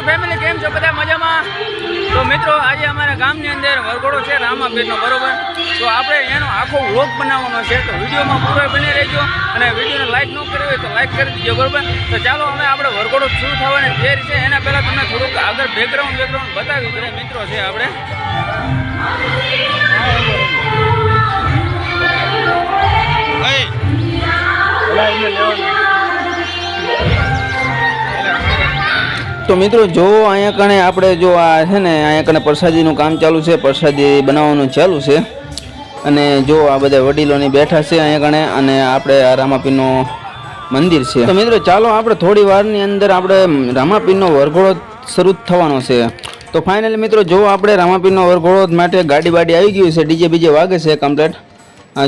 Two family કેમ છો? બધા મજામાં? તો મિત્રો, આજે અમારા ગામની અંદર વરઘોડો છે, રામાપીરનો, બરોબર? તો આપણે એનો આખો વ્લોગ બનાવવાનો છે. તો વિડીયોમાં પૂરો બની રહેજો અને વિડીયોને લાઇક ન કરી હોય તો લાઇક કરી દીજો, બરોબર? તો ચાલો, હવે આપણે વરઘોડો શરૂ થવાની તૈયારી છે. એના પહેલાં તમને થોડુંક આગળ બેકગ્રાઉન્ડ બેકગ્રાઉન્ડ બતાવી દઈએ મિત્રો છે આપણે. તો મિત્રો, જો અહીંયા કણે આપણે જો આ છે ને, અહીંયા કણે પ્રસાદીનું કામ ચાલુ છે, પ્રસાદી બનાવવાનું ચાલુ છે, અને જો આ બધા વડીલોની બેઠા છે અહીંયા કણે, અને આપણે આ રામાપીરનો મંદિર છે. તો મિત્રો, ચાલો આપણે થોડી વારની અંદર આપણે રામાપીરનો વરઘોડો શરૂ થવાનો છે. તો ફાઇનલી મિત્રો, જો આપણે રામાપીરનો વરઘોડો માટે ગાડી બાડી આવી ગયું છે, ડીજે બીજે વાગે છે કમ્પ્લેટ.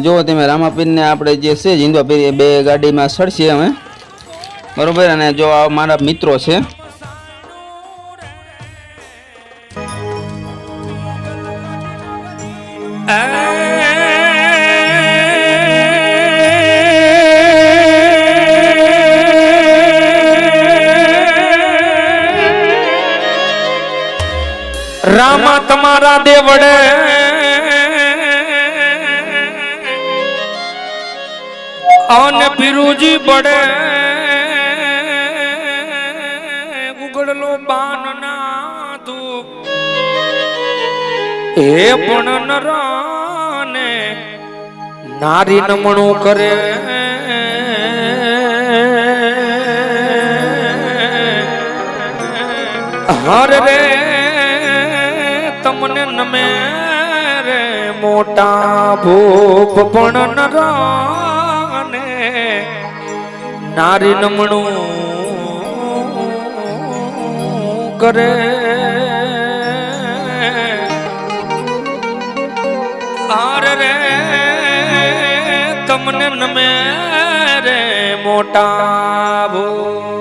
જો તમે રામાપીરને આપણે જે છે, જીંદવા બે ગાડીમાં સડશે અમે. બરોબર? અને જો મારા મિત્રો છે તમારા દેવડે. અને પીરુજી બડે ઉગડલો બાન ના તું એ પણ નરાને નારી નમણું કરે. હર રે. તમને નમે રે, મોટા ભૂપ પણ નરાને નારી નમણું કરે. આર રે, તમને નમે રે, મોટા ભૂપ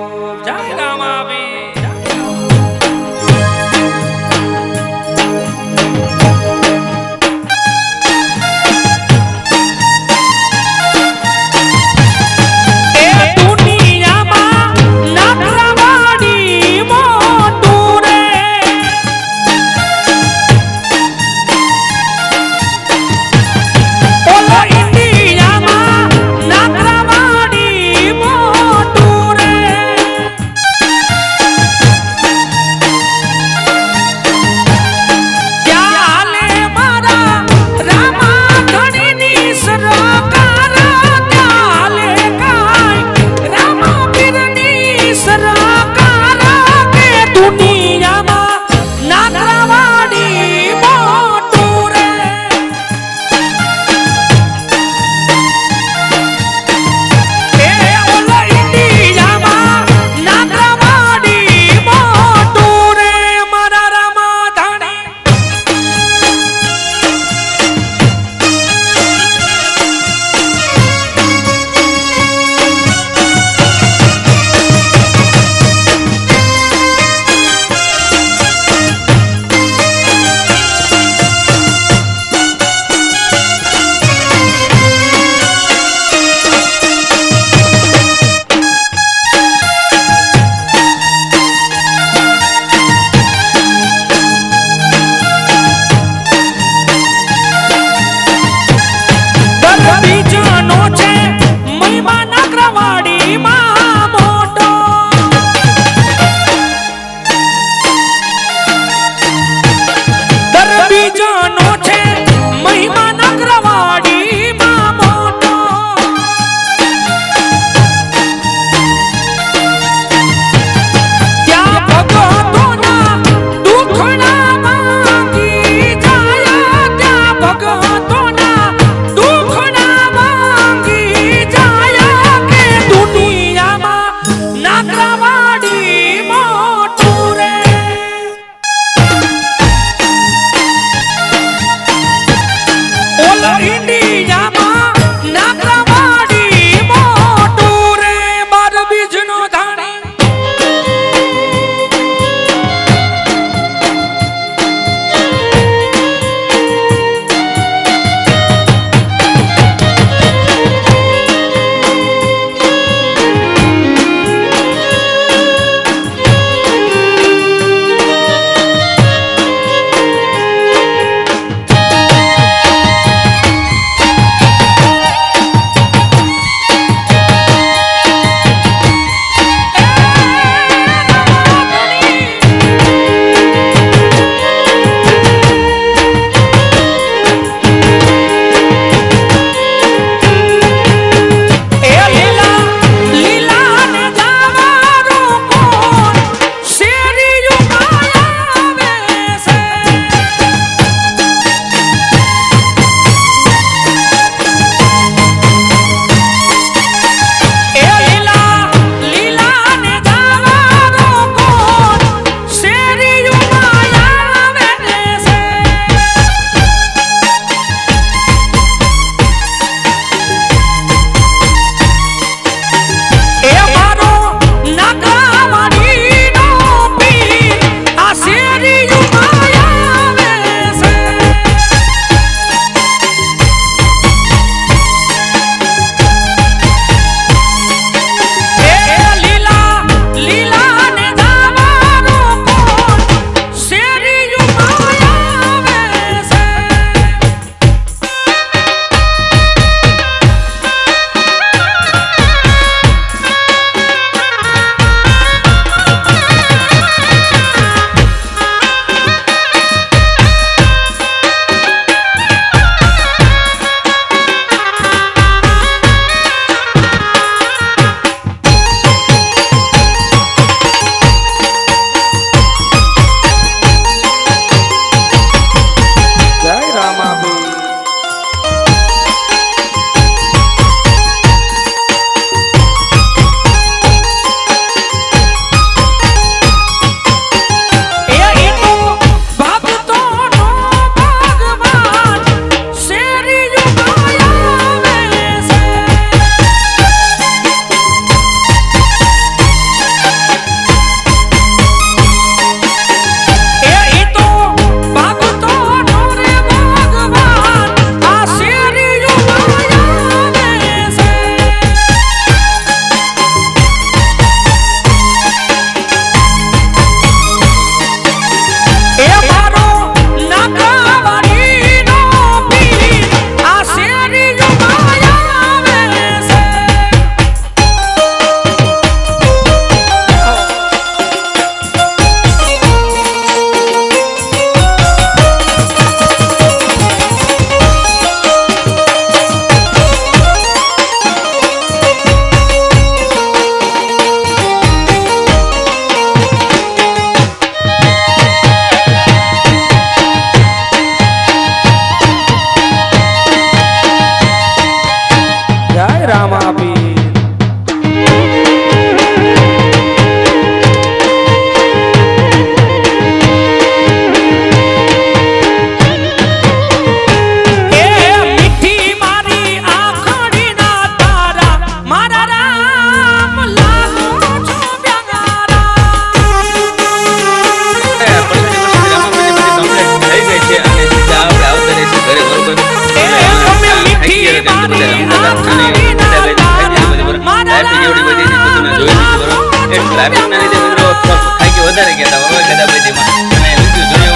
વધારે ગયા હતા હવે ગદાબદીમાં અને વીડિયો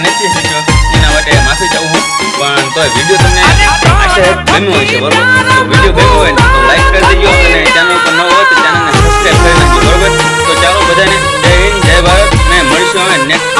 નથી શક્યો. એના માટે માફી ચાહું હું. પણ તો વીડિયો તમને ગમ્યો હોય છે, બરોબર? વીડિયો ગમ્યો હોય તો લાઈક કરી દેજો અને ચેનલ પર ન હોય તો ચેનલને મળીશું હવે નેક્સ્ટ